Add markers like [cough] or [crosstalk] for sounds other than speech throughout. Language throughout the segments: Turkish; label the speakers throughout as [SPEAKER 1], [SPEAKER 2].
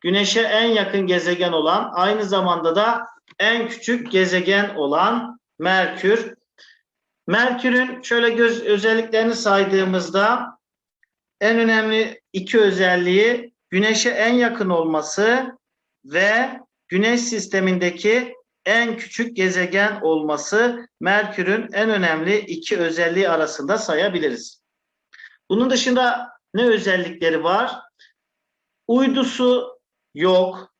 [SPEAKER 1] Güneş'e en yakın gezegen olan, aynı zamanda da en küçük gezegen olan Merkür. Merkür'ün şöyle göz özelliklerini saydığımızda en önemli iki özelliği Güneş'e en yakın olması ve Güneş sistemindeki en küçük gezegen olması Merkür'ün en önemli iki özelliği arasında sayabiliriz. Bunun dışında ne özellikleri var? Uydusu yok,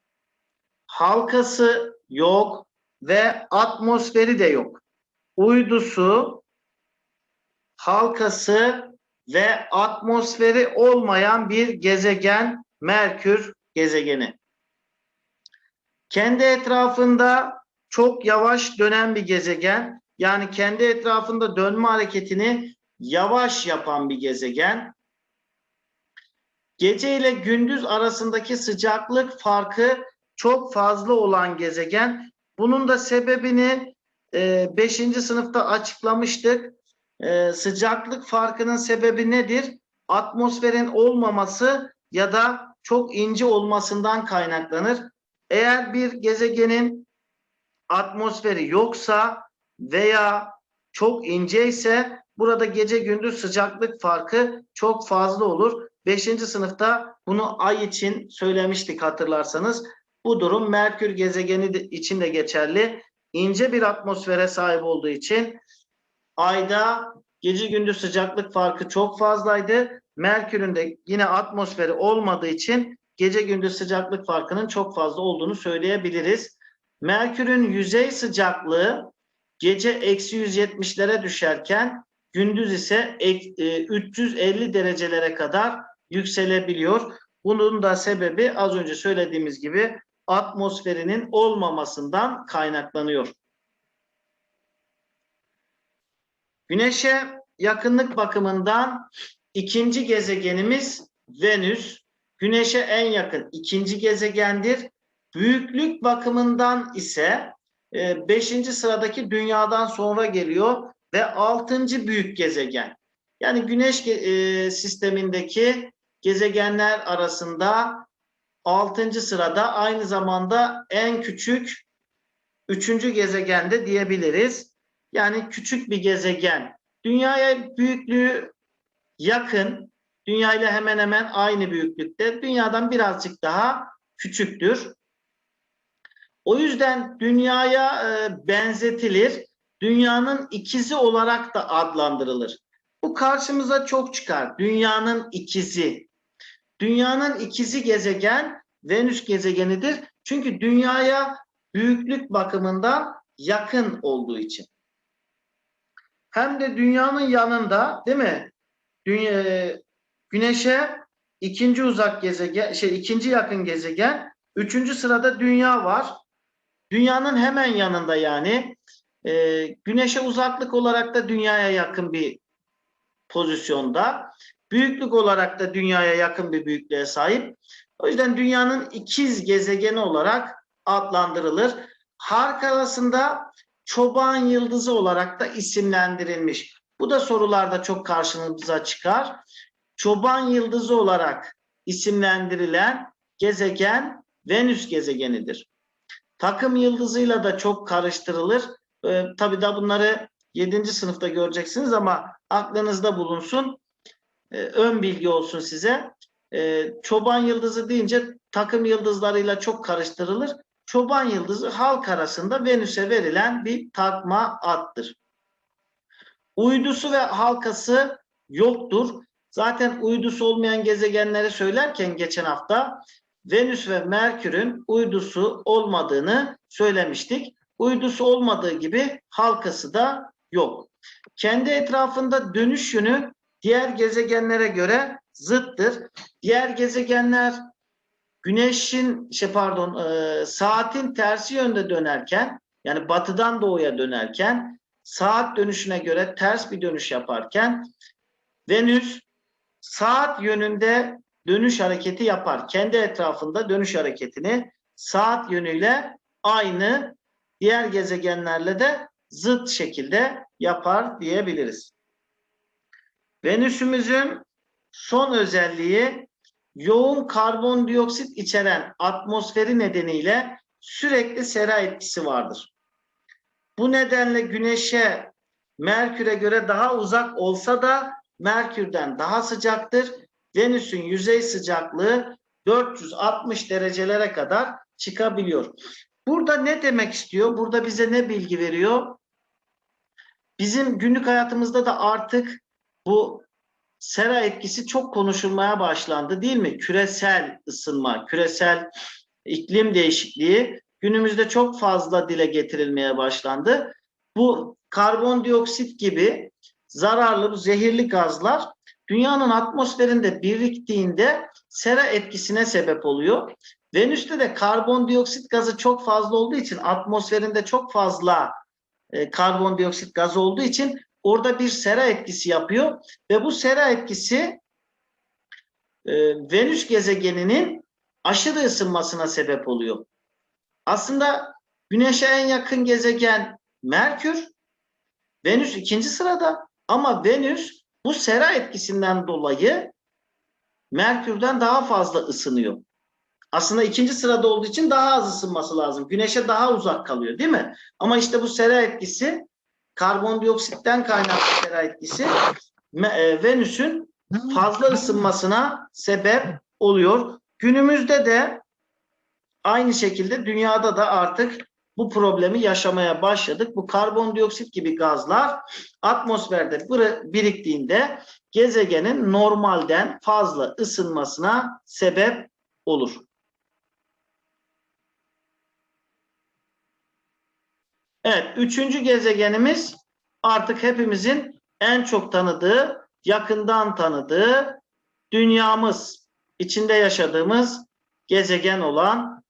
[SPEAKER 1] halkası yok ve atmosferi de yok. Uydusu, halkası ve atmosferi olmayan bir gezegen Merkür gezegeni. Kendi etrafında çok yavaş dönen bir gezegen. Yani kendi etrafında dönme hareketini yavaş yapan bir gezegen. Gece ile gündüz arasındaki sıcaklık farkı çok fazla olan gezegen. Bunun da sebebini 5. E, sınıfta açıklamıştık. E, sıcaklık farkının sebebi nedir? Atmosferin olmaması ya da çok ince olmasından kaynaklanır. Eğer bir gezegenin atmosferi yoksa veya çok ince ise burada gece gündüz sıcaklık farkı çok fazla olur. Beşinci sınıfta bunu ay için söylemiştik hatırlarsanız. Bu durum Merkür gezegeni için de geçerli. İnce bir atmosfere sahip olduğu için ayda gece gündüz sıcaklık farkı çok fazlaydı. Merkür'ün de yine atmosferi olmadığı için gece gündüz sıcaklık farkının çok fazla olduğunu söyleyebiliriz. Merkür'ün yüzey sıcaklığı gece eksi 170'lere düşerken gündüz ise 350 e, derecelere kadar yükselebiliyor. Bunun da sebebi az önce söylediğimiz gibi atmosferinin olmamasından kaynaklanıyor. Güneşe yakınlık bakımından ikinci gezegenimiz Venüs. Güneşe en yakın ikinci gezegendir. Büyüklük bakımından ise e, beşinci sıradaki dünyadan sonra geliyor ve altıncı büyük gezegen. Yani Güneş e, sistemindeki gezegenler arasında altıncı sırada aynı zamanda en küçük üçüncü gezegende diyebiliriz. Yani küçük bir gezegen. Dünyaya büyüklüğü yakın. Dünya ile hemen hemen aynı büyüklükte. Dünyadan birazcık daha küçüktür. O yüzden dünyaya e, benzetilir. Dünyanın ikizi olarak da adlandırılır. Bu karşımıza çok çıkar. Dünyanın ikizi. Dünyanın ikizi gezegen Venüs gezegenidir. Çünkü dünyaya büyüklük bakımından yakın olduğu için. Hem de dünyanın yanında değil mi? Dünya, Güneş'e ikinci uzak gezegen, şey ikinci yakın gezegen, üçüncü sırada dünya var. Dünyanın hemen yanında yani. E, güneşe uzaklık olarak da dünyaya yakın bir pozisyonda. Büyüklük olarak da dünyaya yakın bir büyüklüğe sahip. O yüzden dünyanın ikiz gezegeni olarak adlandırılır. Hark arasında çoban yıldızı olarak da isimlendirilmiş. Bu da sorularda çok karşımıza çıkar. Çoban yıldızı olarak isimlendirilen gezegen Venüs gezegenidir. Takım yıldızıyla da çok karıştırılır. Ee, tabii da bunları 7. sınıfta göreceksiniz ama aklınızda bulunsun. Ee, ön bilgi olsun size. Ee, çoban yıldızı deyince takım yıldızlarıyla çok karıştırılır. Çoban yıldızı halk arasında Venüs'e verilen bir takma addır. Uydusu ve halkası yoktur. Zaten uydusu olmayan gezegenleri söylerken geçen hafta Venüs ve Merkür'ün uydusu olmadığını söylemiştik. Uydusu olmadığı gibi halkası da yok. Kendi etrafında dönüş yönü diğer gezegenlere göre zıttır. Diğer gezegenler Güneşin şey pardon e, saatin tersi yönde dönerken yani batıdan doğuya dönerken saat dönüşüne göre ters bir dönüş yaparken Venüs saat yönünde dönüş hareketi yapar. Kendi etrafında dönüş hareketini saat yönüyle aynı diğer gezegenlerle de zıt şekilde yapar diyebiliriz. Venüs'ümüzün son özelliği yoğun karbondioksit içeren atmosferi nedeniyle sürekli sera etkisi vardır. Bu nedenle Güneş'e Merkür'e göre daha uzak olsa da Merkür'den daha sıcaktır. Venüs'ün yüzey sıcaklığı 460 derecelere kadar çıkabiliyor. Burada ne demek istiyor? Burada bize ne bilgi veriyor? Bizim günlük hayatımızda da artık bu sera etkisi çok konuşulmaya başlandı değil mi? Küresel ısınma, küresel iklim değişikliği günümüzde çok fazla dile getirilmeye başlandı. Bu karbondioksit gibi zararlı, zehirli gazlar dünyanın atmosferinde biriktiğinde sera etkisine sebep oluyor. Venüs'te de karbondioksit gazı çok fazla olduğu için atmosferinde çok fazla e, karbondioksit gazı olduğu için orada bir sera etkisi yapıyor ve bu sera etkisi e, Venüs gezegeninin aşırı ısınmasına sebep oluyor. Aslında Güneş'e en yakın gezegen Merkür, Venüs ikinci sırada ama Venüs bu sera etkisinden dolayı Merkür'den daha fazla ısınıyor. Aslında ikinci sırada olduğu için daha az ısınması lazım. Güneşe daha uzak kalıyor değil mi? Ama işte bu sera etkisi karbondioksitten kaynaklı sera etkisi e, Venüs'ün fazla ısınmasına sebep oluyor. Günümüzde de aynı şekilde dünyada da artık bu problemi yaşamaya başladık. Bu karbondioksit gibi gazlar atmosferde biriktiğinde gezegenin normalden fazla ısınmasına sebep olur. Evet, üçüncü gezegenimiz artık hepimizin en çok tanıdığı, yakından tanıdığı dünyamız, içinde yaşadığımız gezegen olan,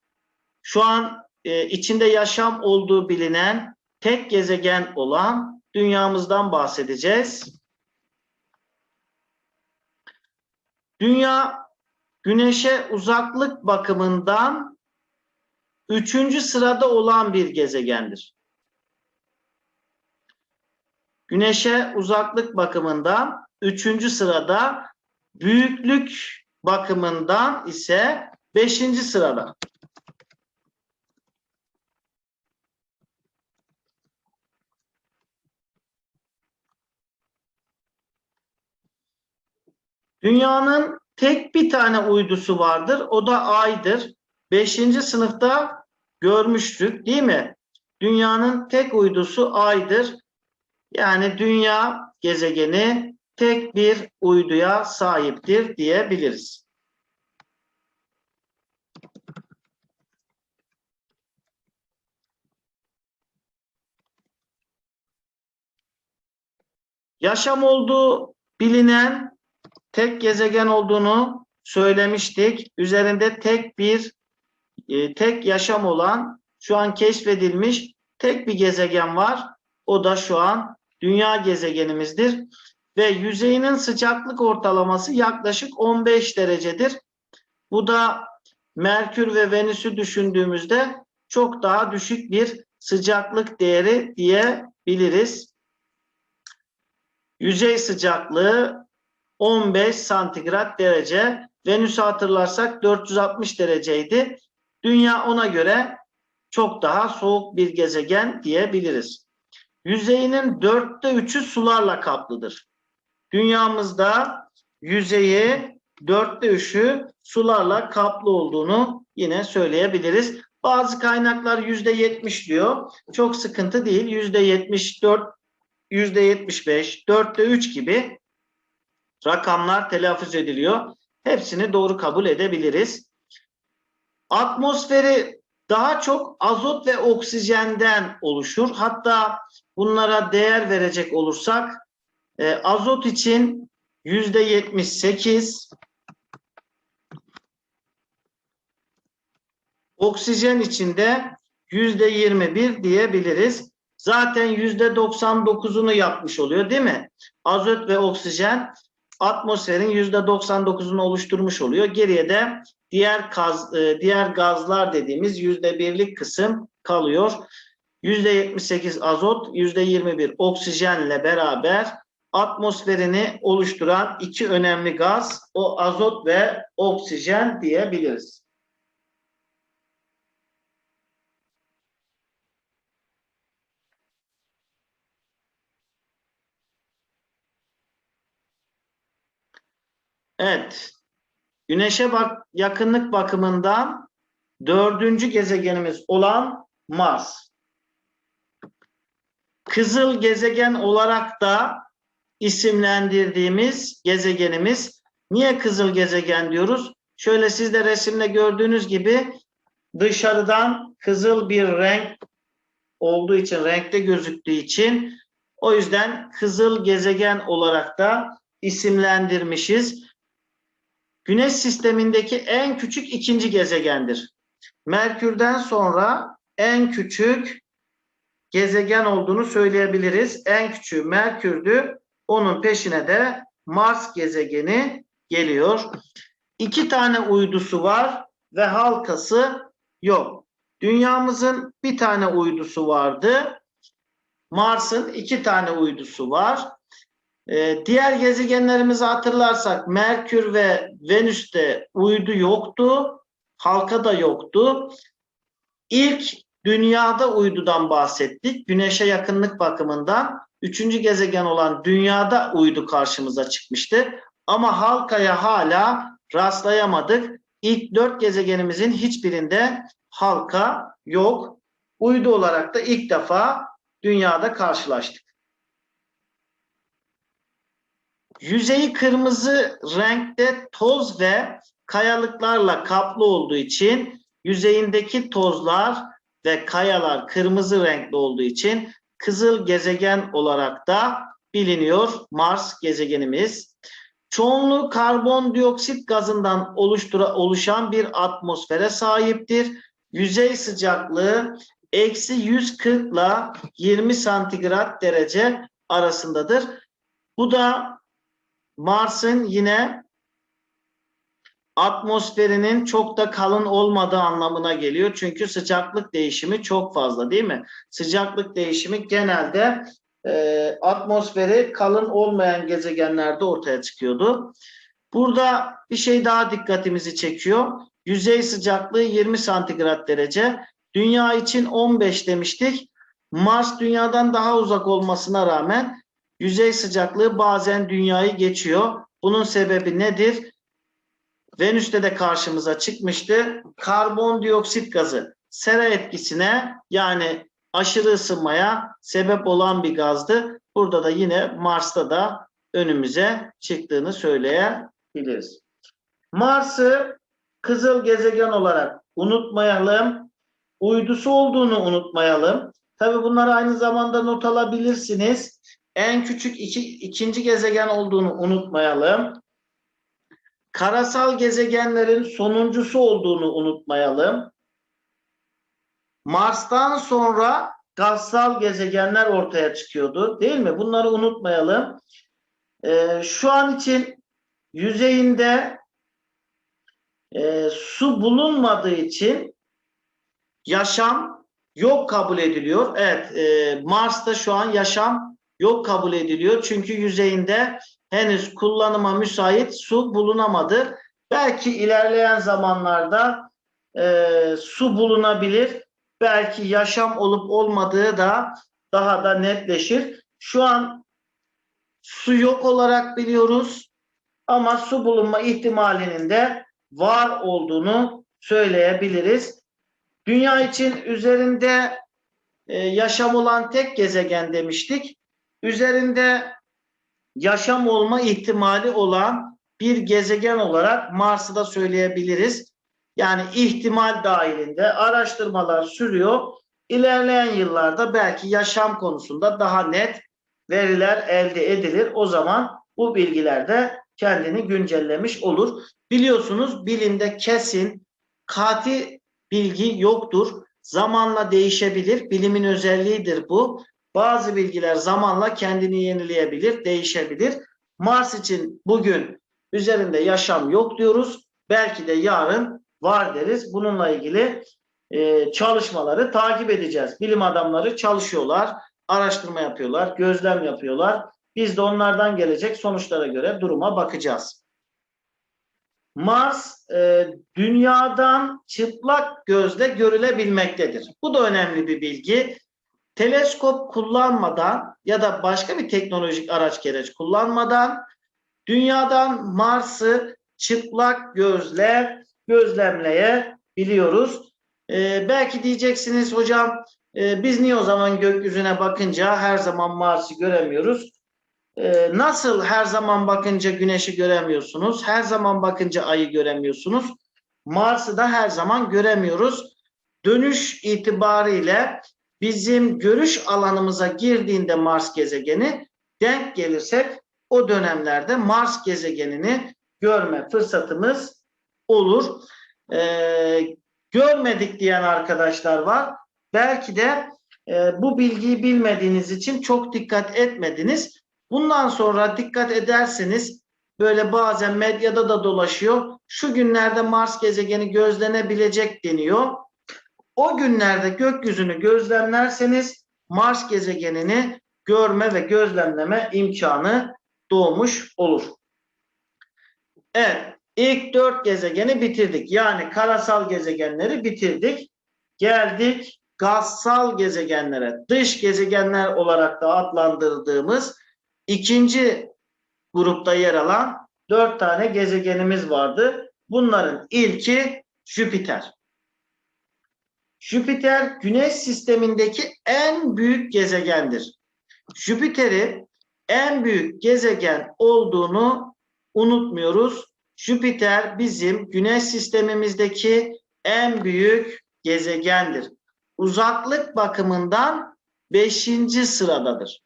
[SPEAKER 1] şu an e, içinde yaşam olduğu bilinen tek gezegen olan dünyamızdan bahsedeceğiz. Dünya Güneş'e uzaklık bakımından üçüncü sırada olan bir gezegendir. Güneş'e uzaklık bakımından üçüncü sırada, büyüklük bakımından ise beşinci sırada. Dünyanın tek bir tane uydusu vardır. O da Ay'dır. Beşinci sınıfta görmüştük değil mi? Dünyanın tek uydusu Ay'dır. Yani dünya gezegeni tek bir uyduya sahiptir diyebiliriz. Yaşam olduğu bilinen tek gezegen olduğunu söylemiştik. Üzerinde tek bir e, tek yaşam olan şu an keşfedilmiş tek bir gezegen var. O da şu an dünya gezegenimizdir ve yüzeyinin sıcaklık ortalaması yaklaşık 15 derecedir. Bu da Merkür ve Venüs'ü düşündüğümüzde çok daha düşük bir sıcaklık değeri diyebiliriz. Yüzey sıcaklığı 15 santigrat derece. Venüs'ü hatırlarsak 460 dereceydi. Dünya ona göre çok daha soğuk bir gezegen diyebiliriz. Yüzeyinin dörtte üçü sularla kaplıdır. Dünyamızda yüzeyi dörtte üçü sularla kaplı olduğunu yine söyleyebiliriz. Bazı kaynaklar yüzde yetmiş diyor. Çok sıkıntı değil. Yüzde yetmiş dört, yüzde yetmiş beş, dörtte üç gibi rakamlar telaffuz ediliyor. Hepsini doğru kabul edebiliriz. Atmosferi daha çok azot ve oksijenden oluşur. Hatta bunlara değer verecek olursak e, azot için yüzde yetmiş sekiz, oksijen içinde yüzde yirmi bir diyebiliriz. Zaten yüzde doksan dokuzunu yapmış oluyor değil mi? Azot ve oksijen atmosferin yüzde doksan dokuzunu oluşturmuş oluyor. Geriye de diğer gaz, e, diğer gazlar dediğimiz yüzde birlik kısım kalıyor. Yüzde yetmiş sekiz azot, yüzde yirmi bir oksijenle beraber atmosferini oluşturan iki önemli gaz o azot ve oksijen diyebiliriz. Evet. Güneşe bak yakınlık bakımından dördüncü gezegenimiz olan Mars. Kızıl gezegen olarak da isimlendirdiğimiz gezegenimiz. Niye kızıl gezegen diyoruz? Şöyle siz de resimde gördüğünüz gibi dışarıdan kızıl bir renk olduğu için, renkte gözüktüğü için o yüzden kızıl gezegen olarak da isimlendirmişiz. Güneş sistemindeki en küçük ikinci gezegendir. Merkür'den sonra en küçük gezegen olduğunu söyleyebiliriz. En küçüğü Merkür'dü. Onun peşine de Mars gezegeni geliyor. İki tane uydusu var ve halkası yok. Dünyamızın bir tane uydusu vardı. Mars'ın iki tane uydusu var. Ee, diğer gezegenlerimizi hatırlarsak Merkür ve Venüs'te uydu yoktu. Halka da yoktu. İlk dünyada uydudan bahsettik. Güneşe yakınlık bakımından. Üçüncü gezegen olan dünyada uydu karşımıza çıkmıştı. Ama halkaya hala rastlayamadık. İlk dört gezegenimizin hiçbirinde halka yok. Uydu olarak da ilk defa dünyada karşılaştık. Yüzeyi kırmızı renkte toz ve kayalıklarla kaplı olduğu için yüzeyindeki tozlar ve kayalar kırmızı renkli olduğu için kızıl gezegen olarak da biliniyor Mars gezegenimiz. Çoğunluğu karbondioksit gazından oluştura, oluşan bir atmosfere sahiptir. Yüzey sıcaklığı eksi 140 ile 20 santigrat derece arasındadır. Bu da Mars'ın yine atmosferinin çok da kalın olmadığı anlamına geliyor. Çünkü sıcaklık değişimi çok fazla değil mi? Sıcaklık değişimi genelde e, atmosferi kalın olmayan gezegenlerde ortaya çıkıyordu. Burada bir şey daha dikkatimizi çekiyor. Yüzey sıcaklığı 20 santigrat derece. Dünya için 15 demiştik. Mars dünyadan daha uzak olmasına rağmen yüzey sıcaklığı bazen dünyayı geçiyor. Bunun sebebi nedir? Venüs'te de karşımıza çıkmıştı. Karbondioksit gazı sera etkisine yani aşırı ısınmaya sebep olan bir gazdı. Burada da yine Mars'ta da önümüze çıktığını söyleyebiliriz. Mars'ı kızıl gezegen olarak unutmayalım. Uydusu olduğunu unutmayalım. Tabi bunları aynı zamanda not alabilirsiniz. En küçük iki, ikinci gezegen olduğunu unutmayalım. Karasal gezegenlerin sonuncusu olduğunu unutmayalım. Mars'tan sonra gazsal gezegenler ortaya çıkıyordu. Değil mi? Bunları unutmayalım. Ee, şu an için yüzeyinde e, su bulunmadığı için yaşam yok kabul ediliyor. Evet, e, Mars'ta şu an yaşam yok kabul ediliyor. Çünkü yüzeyinde henüz kullanıma müsait su bulunamadı. Belki ilerleyen zamanlarda e, su bulunabilir. Belki yaşam olup olmadığı da daha da netleşir. Şu an su yok olarak biliyoruz ama su bulunma ihtimalinin de var olduğunu söyleyebiliriz. Dünya için üzerinde e, yaşam olan tek gezegen demiştik. Üzerinde yaşam olma ihtimali olan bir gezegen olarak Mars'ı da söyleyebiliriz. Yani ihtimal dahilinde araştırmalar sürüyor. İlerleyen yıllarda belki yaşam konusunda daha net veriler elde edilir. O zaman bu bilgiler de kendini güncellemiş olur. Biliyorsunuz bilimde kesin kati bilgi yoktur. Zamanla değişebilir. Bilimin özelliğidir bu. Bazı bilgiler zamanla kendini yenileyebilir, değişebilir. Mars için bugün üzerinde yaşam yok diyoruz. Belki de yarın var deriz. Bununla ilgili e, çalışmaları takip edeceğiz. Bilim adamları çalışıyorlar, araştırma yapıyorlar, gözlem yapıyorlar. Biz de onlardan gelecek sonuçlara göre duruma bakacağız. Mars e, dünyadan çıplak gözle görülebilmektedir. Bu da önemli bir bilgi. Teleskop kullanmadan ya da başka bir teknolojik araç gereç kullanmadan dünyadan Mars'ı çıplak gözle gözlemleyebiliyoruz. E, belki diyeceksiniz hocam e, biz niye o zaman gökyüzüne bakınca her zaman Mars'ı göremiyoruz? Ee, nasıl her zaman bakınca güneşi göremiyorsunuz? Her zaman bakınca ayı göremiyorsunuz? Mars'ı da her zaman göremiyoruz. Dönüş itibariyle bizim görüş alanımıza girdiğinde Mars gezegeni denk gelirsek o dönemlerde Mars gezegenini görme fırsatımız olur. Ee, görmedik diyen arkadaşlar var. Belki de e, bu bilgiyi bilmediğiniz için çok dikkat etmediniz. Bundan sonra dikkat ederseniz böyle bazen medyada da dolaşıyor. Şu günlerde Mars gezegeni gözlenebilecek deniyor. O günlerde gökyüzünü gözlemlerseniz Mars gezegenini görme ve gözlemleme imkanı doğmuş olur. Evet, ilk dört gezegeni bitirdik. Yani karasal gezegenleri bitirdik. Geldik gazsal gezegenlere, dış gezegenler olarak da adlandırdığımız ikinci grupta yer alan dört tane gezegenimiz vardı. Bunların ilki Jüpiter. Jüpiter Güneş sistemindeki en büyük gezegendir. Jüpiter'i en büyük gezegen olduğunu unutmuyoruz. Jüpiter bizim Güneş sistemimizdeki en büyük gezegendir. Uzaklık bakımından beşinci sıradadır.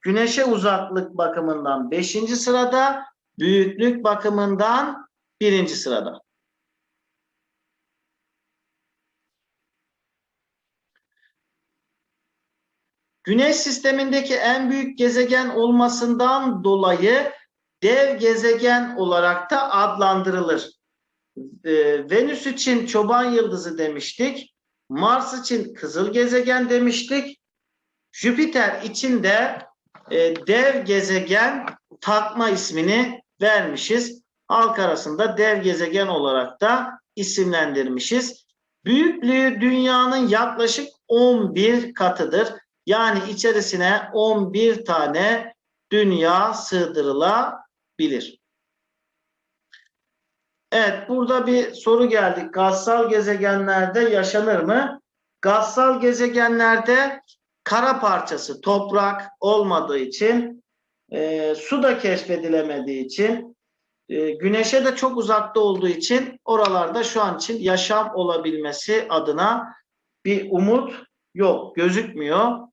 [SPEAKER 1] Güneşe uzaklık bakımından 5. sırada, büyüklük bakımından 1. sırada. Güneş sistemindeki en büyük gezegen olmasından dolayı dev gezegen olarak da adlandırılır. Ee, Venüs için çoban yıldızı demiştik. Mars için kızıl gezegen demiştik. Jüpiter için de e, dev gezegen takma ismini vermişiz. Halk arasında dev gezegen olarak da isimlendirmişiz. Büyüklüğü dünyanın yaklaşık 11 katıdır. Yani içerisine 11 tane dünya sığdırılabilir. Evet burada bir soru geldi. Gazsal gezegenlerde yaşanır mı? Gazsal gezegenlerde kara parçası toprak olmadığı için e, su da keşfedilemediği için e, güneşe de çok uzakta olduğu için oralarda şu an için yaşam olabilmesi adına bir umut yok gözükmüyor.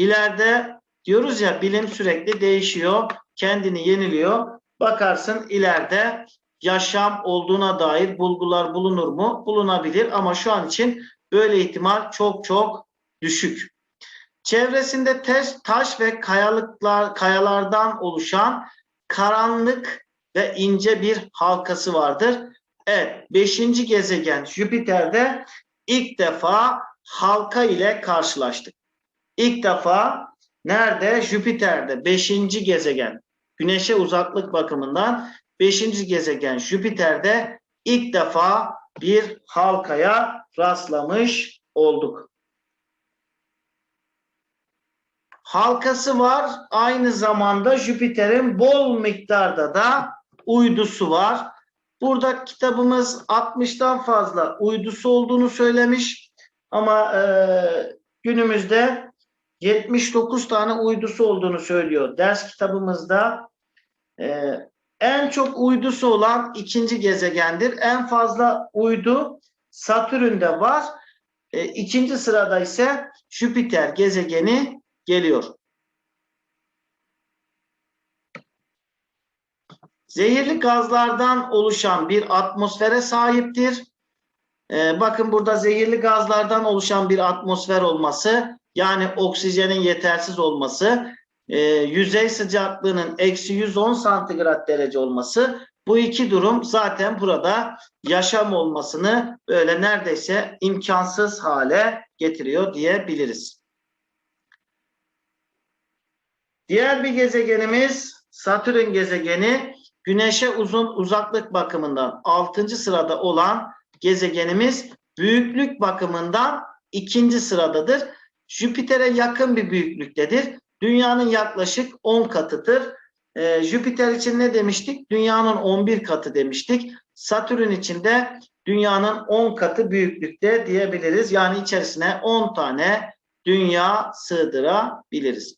[SPEAKER 1] İleride diyoruz ya bilim sürekli değişiyor kendini yeniliyor bakarsın ileride yaşam olduğuna dair bulgular bulunur mu? Bulunabilir ama şu an için böyle ihtimal çok çok düşük. Çevresinde taş, taş ve kayalıklar, kayalardan oluşan karanlık ve ince bir halkası vardır. Evet, beşinci gezegen Jüpiter'de ilk defa halka ile karşılaştık. İlk defa nerede? Jüpiter'de beşinci gezegen. Güneşe uzaklık bakımından beşinci gezegen Jüpiter'de ilk defa bir halkaya rastlamış olduk. halkası var. Aynı zamanda Jüpiter'in bol miktarda da uydusu var. Burada kitabımız 60'tan fazla uydusu olduğunu söylemiş. Ama e, günümüzde 79 tane uydusu olduğunu söylüyor. Ders kitabımızda e, en çok uydusu olan ikinci gezegendir. En fazla uydu Satürn'de var. E, ikinci sırada ise Jüpiter gezegeni geliyor. Zehirli gazlardan oluşan bir atmosfere sahiptir. Ee, bakın burada zehirli gazlardan oluşan bir atmosfer olması yani oksijenin yetersiz olması e, yüzey sıcaklığının eksi 110 santigrat derece olması bu iki durum zaten burada yaşam olmasını böyle neredeyse imkansız hale getiriyor diyebiliriz. Diğer bir gezegenimiz Satürn gezegeni. Güneşe uzun uzaklık bakımından 6. sırada olan gezegenimiz büyüklük bakımından ikinci sıradadır. Jüpiter'e yakın bir büyüklüktedir. Dünyanın yaklaşık 10 katıdır. Ee, Jüpiter için ne demiştik? Dünyanın 11 katı demiştik. Satürn için de dünyanın 10 katı büyüklükte diyebiliriz. Yani içerisine 10 tane dünya sığdırabiliriz.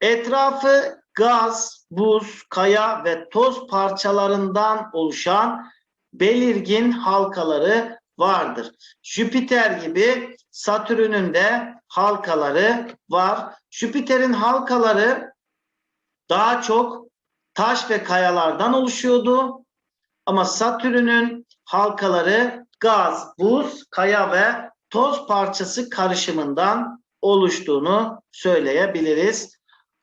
[SPEAKER 1] Etrafı gaz, buz, kaya ve toz parçalarından oluşan belirgin halkaları vardır. Jüpiter gibi Satürn'ün de halkaları var. Jüpiter'in halkaları daha çok taş ve kayalardan oluşuyordu. Ama Satürn'ün halkaları gaz, buz, kaya ve toz parçası karışımından oluştuğunu söyleyebiliriz.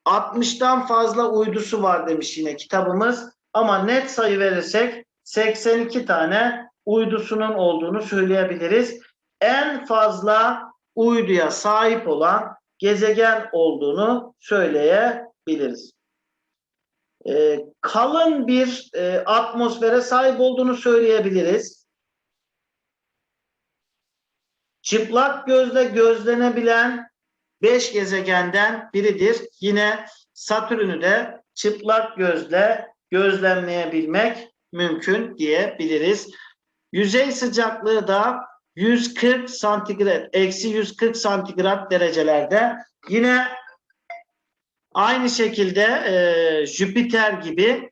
[SPEAKER 1] 60'tan fazla uydusu var demiş yine kitabımız. Ama net sayı verirsek 82 tane uydusunun olduğunu söyleyebiliriz. En fazla uyduya sahip olan gezegen olduğunu söyleyebiliriz. Ee, kalın bir e, atmosfere sahip olduğunu söyleyebiliriz. Çıplak gözle gözlenebilen beş gezegenden biridir. Yine Satürn'ü de çıplak gözle gözlemleyebilmek mümkün diyebiliriz. Yüzey sıcaklığı da 140 santigrat, eksi 140 santigrat derecelerde. Yine aynı şekilde e, Jüpiter gibi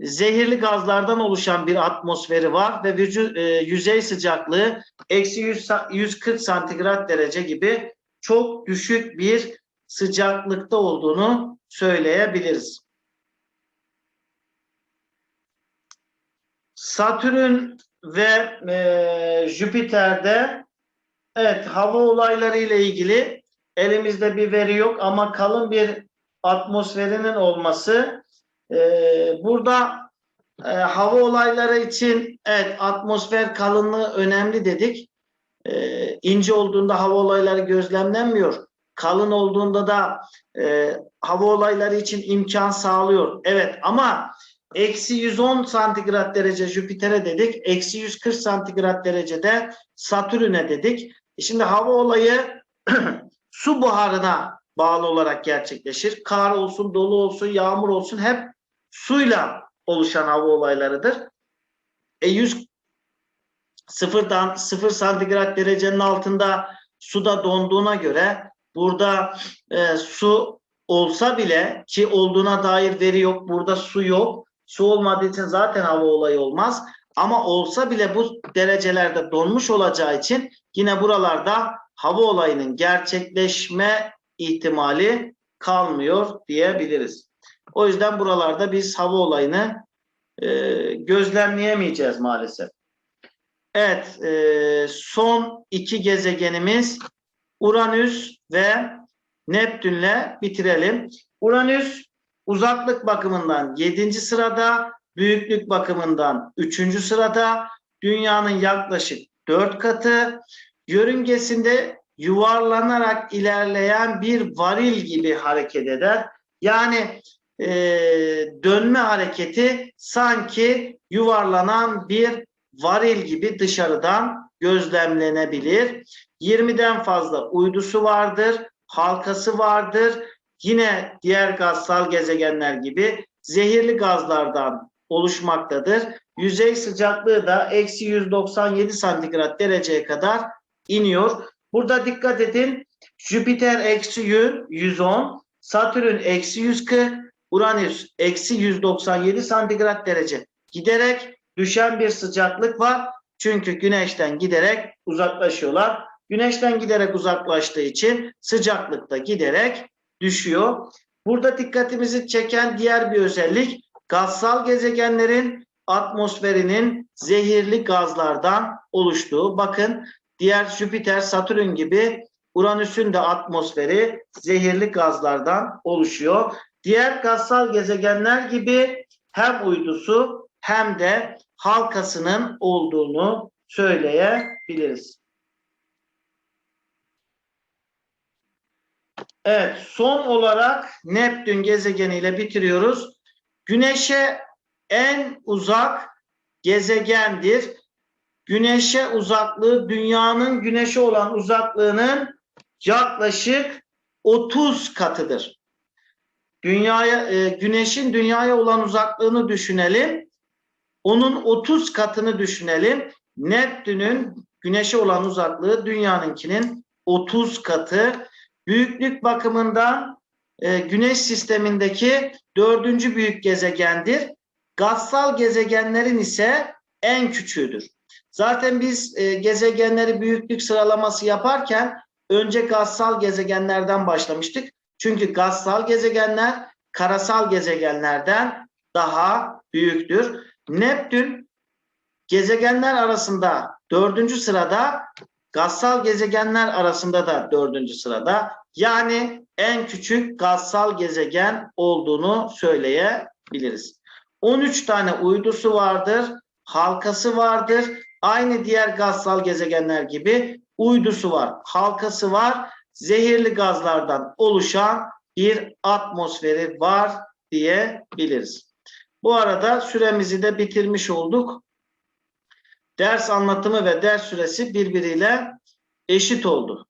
[SPEAKER 1] zehirli gazlardan oluşan bir atmosferi var ve vücut, e, yüzey sıcaklığı eksi 100, 140 santigrat derece gibi çok düşük bir sıcaklıkta olduğunu söyleyebiliriz. Satürn ve e, Jüpiter'de evet hava olayları ile ilgili elimizde bir veri yok ama kalın bir atmosferinin olması e, burada e, hava olayları için evet atmosfer kalınlığı önemli dedik. E, ince olduğunda hava olayları gözlemlenmiyor. Kalın olduğunda da e, hava olayları için imkan sağlıyor. Evet ama eksi 110 santigrat derece Jüpiter'e dedik. Eksi 140 santigrat derecede Satürn'e dedik. E şimdi hava olayı [clears throat] su buharına bağlı olarak gerçekleşir. Kar olsun, dolu olsun, yağmur olsun hep suyla oluşan hava olaylarıdır. E 100 sıfırdan sıfır santigrat derecenin altında suda donduğuna göre burada e, su olsa bile ki olduğuna dair veri yok. Burada su yok. Su olmadığı için zaten hava olayı olmaz. Ama olsa bile bu derecelerde donmuş olacağı için yine buralarda hava olayının gerçekleşme ihtimali kalmıyor diyebiliriz. O yüzden buralarda biz hava olayını e, gözlemleyemeyeceğiz maalesef. Evet, e, son iki gezegenimiz Uranüs ve Neptün'le bitirelim. Uranüs uzaklık bakımından 7. sırada, büyüklük bakımından 3. sırada, dünyanın yaklaşık 4 katı, yörüngesinde yuvarlanarak ilerleyen bir varil gibi hareket eder. Yani e, dönme hareketi sanki yuvarlanan bir varil gibi dışarıdan gözlemlenebilir. 20'den fazla uydusu vardır, halkası vardır. Yine diğer gazsal gezegenler gibi zehirli gazlardan oluşmaktadır. Yüzey sıcaklığı da eksi 197 santigrat dereceye kadar iniyor. Burada dikkat edin. Jüpiter eksi 110, Satürn eksi 140, Uranüs eksi 197 santigrat derece. Giderek düşen bir sıcaklık var. Çünkü güneşten giderek uzaklaşıyorlar. Güneşten giderek uzaklaştığı için sıcaklık da giderek düşüyor. Burada dikkatimizi çeken diğer bir özellik gazsal gezegenlerin atmosferinin zehirli gazlardan oluştuğu. Bakın diğer Jüpiter, Satürn gibi Uranüs'ün de atmosferi zehirli gazlardan oluşuyor. Diğer gazsal gezegenler gibi hem uydusu hem de halkasının olduğunu söyleyebiliriz. Evet, son olarak Neptün gezegeniyle bitiriyoruz. Güneşe en uzak gezegendir. Güneşe uzaklığı dünyanın güneşe olan uzaklığının yaklaşık 30 katıdır. Dünyaya e, güneşin dünyaya olan uzaklığını düşünelim. Onun 30 katını düşünelim. Neptün'ün güneşe olan uzaklığı dünyanınkinin 30 katı. Büyüklük bakımından e, güneş sistemindeki dördüncü büyük gezegendir. Gazsal gezegenlerin ise en küçüğüdür. Zaten biz e, gezegenleri büyüklük sıralaması yaparken önce gazsal gezegenlerden başlamıştık. Çünkü gazsal gezegenler karasal gezegenlerden daha büyüktür. Neptün gezegenler arasında dördüncü sırada, gazsal gezegenler arasında da dördüncü sırada. Yani en küçük gazsal gezegen olduğunu söyleyebiliriz. 13 tane uydusu vardır, halkası vardır. Aynı diğer gazsal gezegenler gibi uydusu var, halkası var. Zehirli gazlardan oluşan bir atmosferi var diyebiliriz. Bu arada süremizi de bitirmiş olduk. Ders anlatımı ve ders süresi birbiriyle eşit oldu.